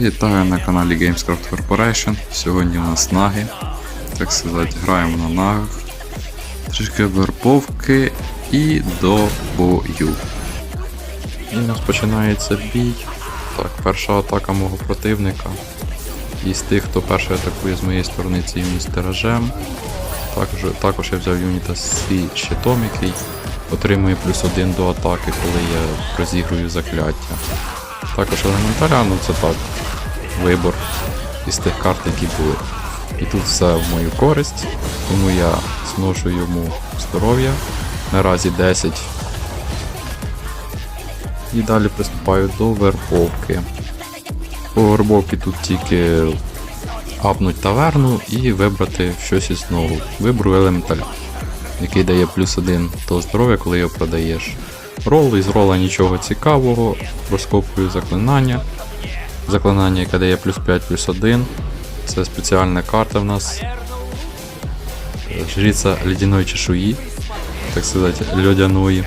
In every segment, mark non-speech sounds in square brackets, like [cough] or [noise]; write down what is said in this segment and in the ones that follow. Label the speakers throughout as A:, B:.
A: Вітаю на каналі Gamescraft Corporation. Сьогодні у нас наги. Так сказати, граємо на нагах. Трішки вербовки і до бою. І у нас починається бій. Так, перша атака мого противника. Із тих, хто перший атакує з моєї сторони, це юніт з. Також, також я взяв юніта з щитом, який отримує плюс один до атаки, коли я розігрую закляття. Також елементаря, ну це так. Вибор із тих карт, які були. І тут все в мою користь, тому я зношу йому здоров'я. Наразі 10. І далі приступаю до вербовки. По вербовці тут тільки апнуть таверну і вибрати щось із нового. Виберу елементаля, який дає плюс один до здоров'я, коли його продаєш. Рол із рола нічого цікавого, розкопую заклинання. Заклинання, яке дає плюс 5 плюс 1. Це спеціальна карта в нас. Жриця ледяної чешуї, так сказати, льодяної.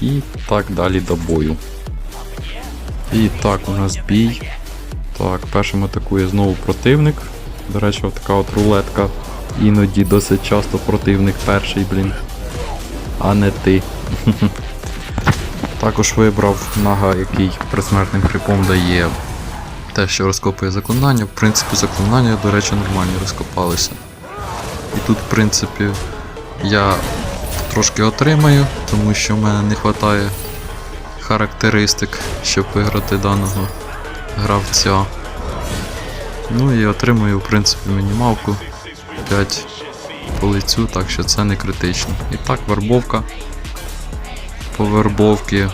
A: І так далі до бою. І так, у нас бій. Так, першим атакує знову противник. До речі, така от рулетка. Іноді досить часто противник перший, блін. А не ти. [laughs] Також вибрав нага, який предсмертним крипом дає те, що розкопує заклинання. В принципі, заклинання, до речі, нормально розкопалися. І тут, в принципі, я трошки отримаю, тому що в мене не вистачає характеристик, щоб виграти даного гравця. Ну і отримую, в принципі, мінімалку 5 по лицю, так що це не критично. І так, вербовка. По вербовці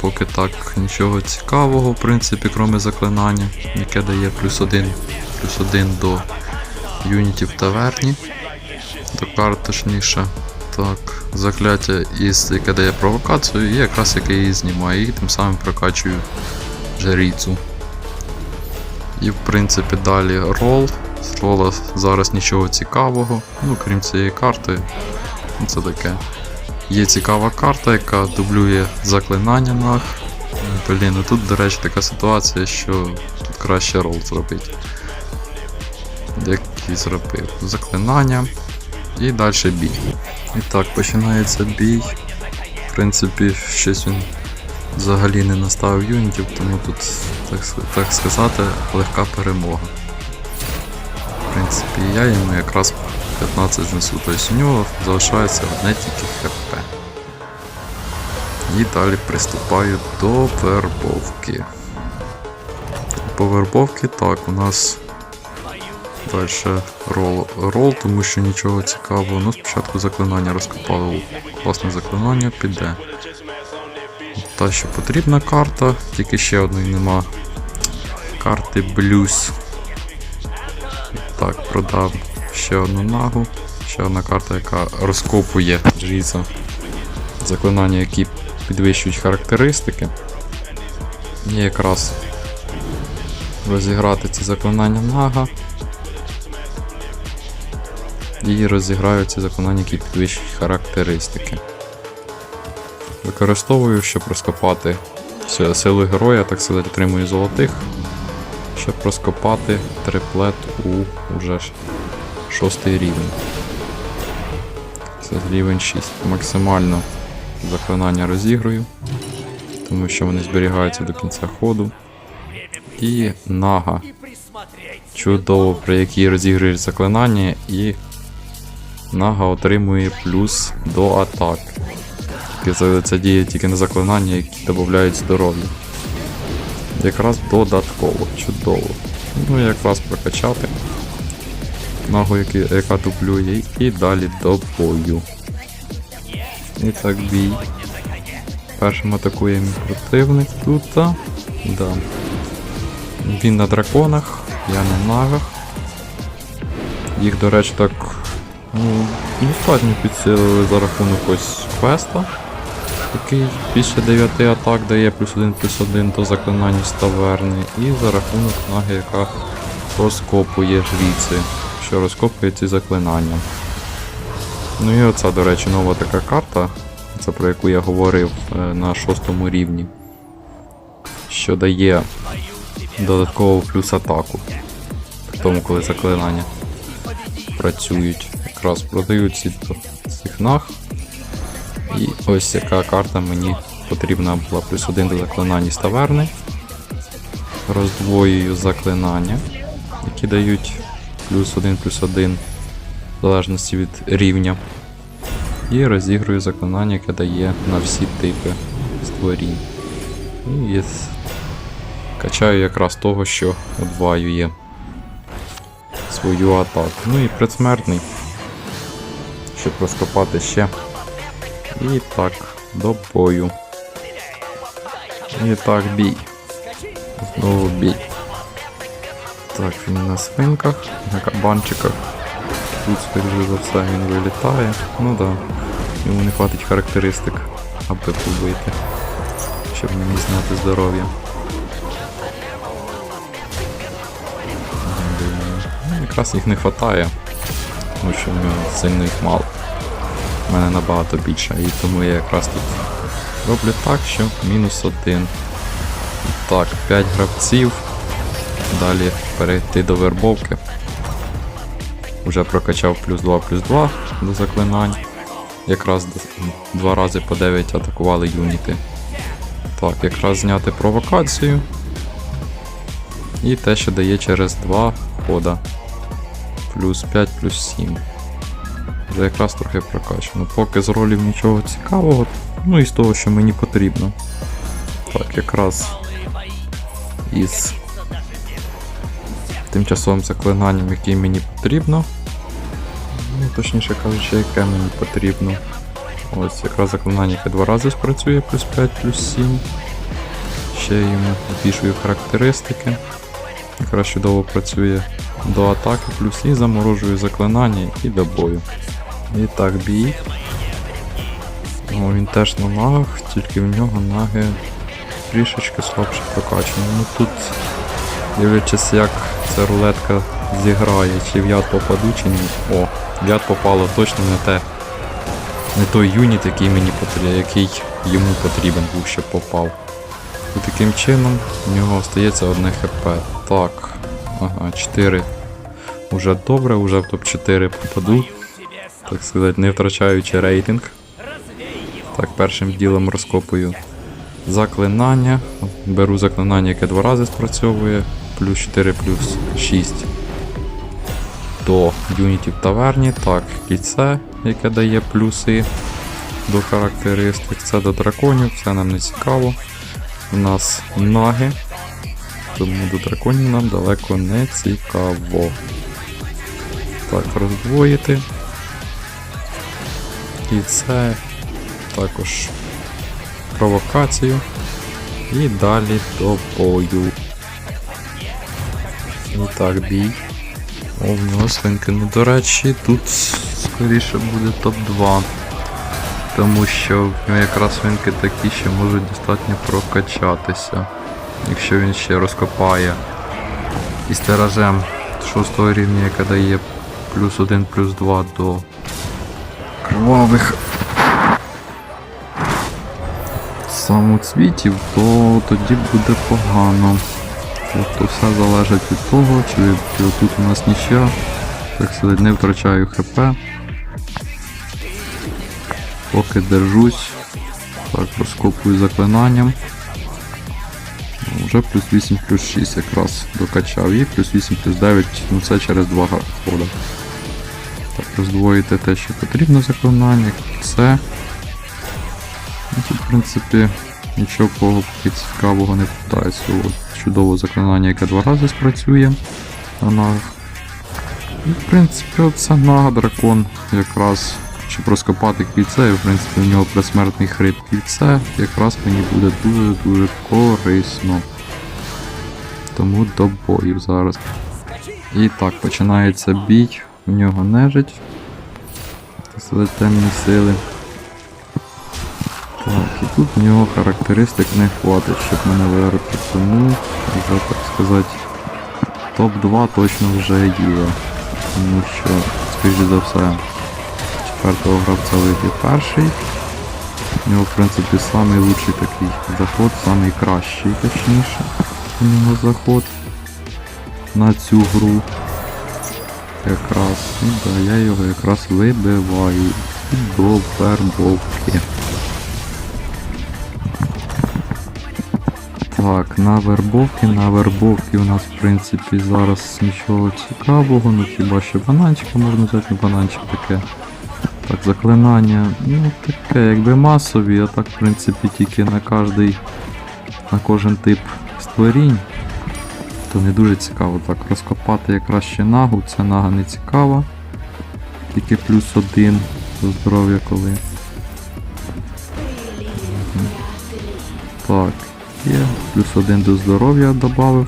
A: поки так нічого цікавого, в принципі, кроме заклинання, яке дає плюс один, плюс один до юнітів таверні. До карт. Так, закляття, із, яке дає провокацію, і якраз яке її знімає, і тим самим прокачую жрицю. І в принципі далі рол. З рола зараз нічого цікавого. Ну, крім цієї карти, це таке. Є цікава карта, яка дублює заклинання наг. Блін, ну тут, до речі, така ситуація, що тут краще рол зробити. Який зробив. Заклинання. І далі бій. І так, починається бій. В принципі, щось він взагалі не наставив юнітів, тому тут, так, так сказати, легка перемога. В принципі, я йому якраз 15 знесу, тобто у нього залишається одне тільки ХП. І далі приступаю до вербовки. По вербовці так, у нас далі рол, рол, тому що нічого цікавого. Ну, спочатку заклинання розкопали. Класне заклинання піде. Та, що потрібна карта, тільки ще одної нема. Карти блюз. Так, продав ще одну нагу. Ще одна карта, яка розкопує джріза. Заклинання, які підвищують характеристики. І якраз розіграти ці заклинання нага. І розіграю ці заклинання, які підвищують характеристики. Використовую, щоб розкопати си- силу героя, так сказати, отримую золотих, щоб розкопати триплет у уже шостий рівень. Це рівень 6. Максимально заклинання розіграю, тому що вони зберігаються до кінця ходу. І нага. Чудово, при якій розігруєш заклинання, і нага отримує плюс до атак. Тільки це діє тільки на заклинання, які додають здоров'я. Якраз додатково, чудово. Ну якраз прокачати. Які, яка дублює, і далі до бою. І так бій. Першим атакує мій противник тут. Да. Він на драконах, я на нагах. Їх, до речі, так ну, достатньо підсилили за рахунок ось квеста, який після 9 атак дає плюс 1 плюс 1 до заклинання з таверни, і за рахунок наги, яка розкопує жріці, що розкопує ці заклинання. Ну і оця, до речі, нова така карта, це про яку я говорив е, на шостому рівні, що дає додатково плюс атаку. При тому, коли заклинання працюють. Якраз продаю ці наг. І ось яка карта мені потрібна була. Плюс один до заклинань з таверни. Роздвоюю заклинання, які дають плюс один плюс один в залежності від рівня. І розігрую заклинання, яке дає на всі типи створінь. І качаю якраз того, що удваює свою атаку. Ну і предсмертний, щоб розкопати ще. І так, до бою. І так, бій. Знову бій. Так, він на свинках, на кабанчиках. Тут, скоріше за все, він вилітає. Ну да. Йому не хватить характеристик, аби побити. Щоб мені зняти здоров'я. Ну, Якраз їх не вистачає. Тому що в нього сильно їх мало. У мене набагато більше, і тому я якраз тут роблю так, що мінус один. Так, 5 гравців. Далі перейти до вербовки. Уже прокачав плюс 2 плюс 2 до заклинань. Якраз два рази по 9 атакували юніти. Так, якраз зняти провокацію. І те, що дає через 2 хода. Плюс 5, плюс 7. Вже якраз трохи прокачано. Поки з ролів нічого цікавого, ну і з того, що мені потрібно. Так, якраз із тимчасовим заклинанням, яке мені потрібно. Ну, точніше кажучи, яке мені потрібно. Ось якраз заклинання, яке два рази спрацює, плюс 5, плюс 7. Ще йому збільшую характеристики. Якраз чудово працює до атаки, плюс і заморожую заклинання і до бою. І так, бій. О, він теж на нагах, тільки в нього наги трішечки слабше прокачані. Ну тут, дивлячись, як ця рулетка зіграє, чи в яд попаду, чи ні. О, в яд попало точно не те. Не той юніт, який мені потрібен, який йому потрібен був, щоб попав. І таким чином в нього остається одне хп. Так. Ага, 4. Уже добре, уже в топ-4 попаду. Так сказати, не втрачаючи рейтинг. Так, першим ділом розкопую заклинання. Беру заклинання, яке два рази спрацьовує. Плюс 4, плюс 6 до юнітів таверні. Так, кільце, яке дає плюси до характеристик. Це до драконів, це нам не цікаво. У нас наги. Тому до драконів нам далеко не цікаво. Так, роздвоїти. І це також провокацію. І далі до бою. І так, бій. О, в нього свинки. Ну, до речі, тут скоріше буде топ-2. Тому що в нього якраз свинки такі, що можуть достатньо прокачатися. Якщо він ще розкопає із тиражем 6 рівня, яке дає плюс 1, плюс 2 до кривавих самоцвітів, то тоді буде погано. Тобто все залежить від того, чи, тут у нас нічия, так сказати, не втрачаю хп. Поки держусь, так, розкопую заклинанням. Вже плюс 8 плюс 6 якраз докачав і плюс 8 плюс 9, ну це через 2 хода. Так, роздвоїти те, що потрібно заклинання, це. Ну, Тут, в принципі, нічого цікавого не питається. От, чудове заклинання, яке два рази спрацює на нагах. І, в принципі, оце нага дракон якраз. Щоб розкопати кільце, і в принципі в нього присмертний хрип кільце, якраз мені буде дуже-дуже корисно. Тому до бою зараз. І так, починається бій. В нього нежить. Так сказати, темні сили. Тут в нього характеристик не хватить, щоб мене виграти. Тому, вже так сказати, топ-2 точно вже є. Тому що, скоріше за все, четвертого гравця вийде перший. У нього, в принципі, лучший такий заход, самий кращий, точніше.
B: у нього заход на цю гру. Якраз, ну да, я його якраз вибиваю. До вербовки. Так, на вербовки, на вербовки у нас в принципі зараз нічого цікавого, ну хіба що бананчика можна взяти, ну бананчик таке. Так, заклинання, ну таке, якби масові, а так в принципі тільки на кожний, на кожен тип створінь. То не дуже цікаво. Так, розкопати якраз ще нагу, ця нага не цікава. Тільки плюс один до здоров'я коли. Плюс один до здоров'я додав.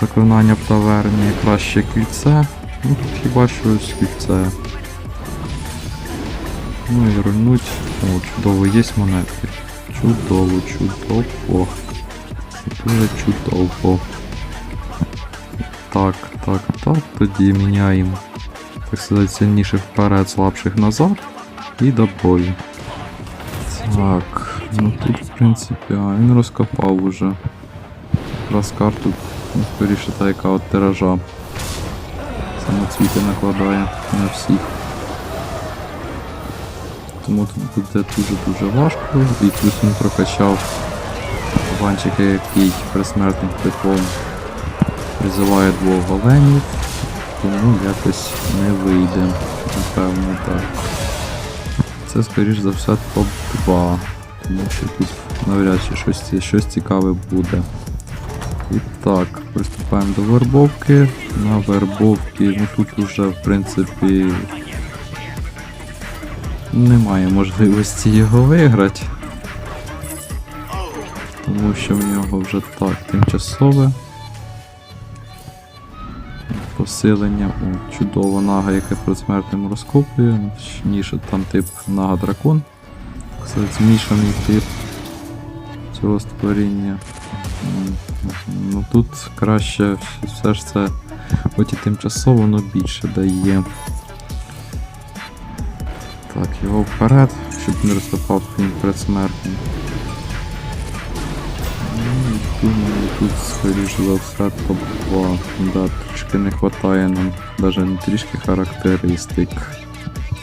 B: Заклинання в таверні, краще кільце. Ну, тут хіба щось кільце. Ну і рульнуть. О, чудово, є монетки. Чудово, чудово. Дуже чудово. Так, так, так, тоді міняємо. Так сказати, сильніших вперед, слабших назад. І до бою. Так, ну тут, в принципі, а, він розкопав уже. Якраз карту, ну, скоріше та яка от тиража. Самоцвіти накладає на всіх. Тому тут буде дуже-дуже важко. І плюс він прокачав банчика, який присмертним типом призиває двох голенів, тому якось не вийде, напевно так. Це скоріш за все топ-2, тому що тут навряд чи щось, щось цікаве буде. І так, приступаємо до вербовки. На вербовки, ну тут уже в принципі немає можливості його виграти. Тому що в нього вже так, тимчасове. Посилення. О, чудова нага, яке розкопує. Ну, Точніше, там тип нага дракон. Кстати, змішаний тип цього створіння. Ну тут краще все ж це, хоч і тимчасово, воно більше дає. Так, його вперед, щоб не розкопав він предсмертний. Ну, Думаю, тут скоріш за все топ-2. Да, трішки не вистачає нам, навіть не трішки характеристик.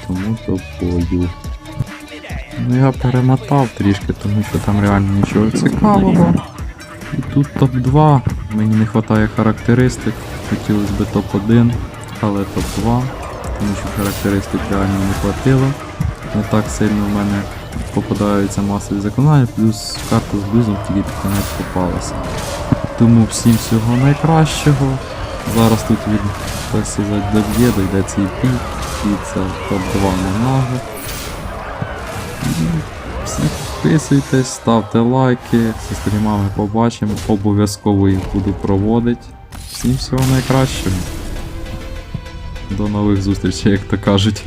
B: Тому до бою. Ну я перемотав трішки, тому що там реально нічого цікавого. І тут топ-2. Мені не вистачає характеристик. Хотілося б топ-1, але топ-2. Тому що характеристик реально не хватило. Не так сильно в мене попадаються масові заклинання, плюс карта з блюзом тільки під кінець попалася. Тому всім всього найкращого. Зараз тут він, сказати, доб'є, дойде цей бій. І це топ-2 на нагу. Підписуйтесь, ставте лайки, зі стрімами побачимо, обов'язково їх буду проводити. Всім всього найкращого. До нових зустрічей, як то кажуть.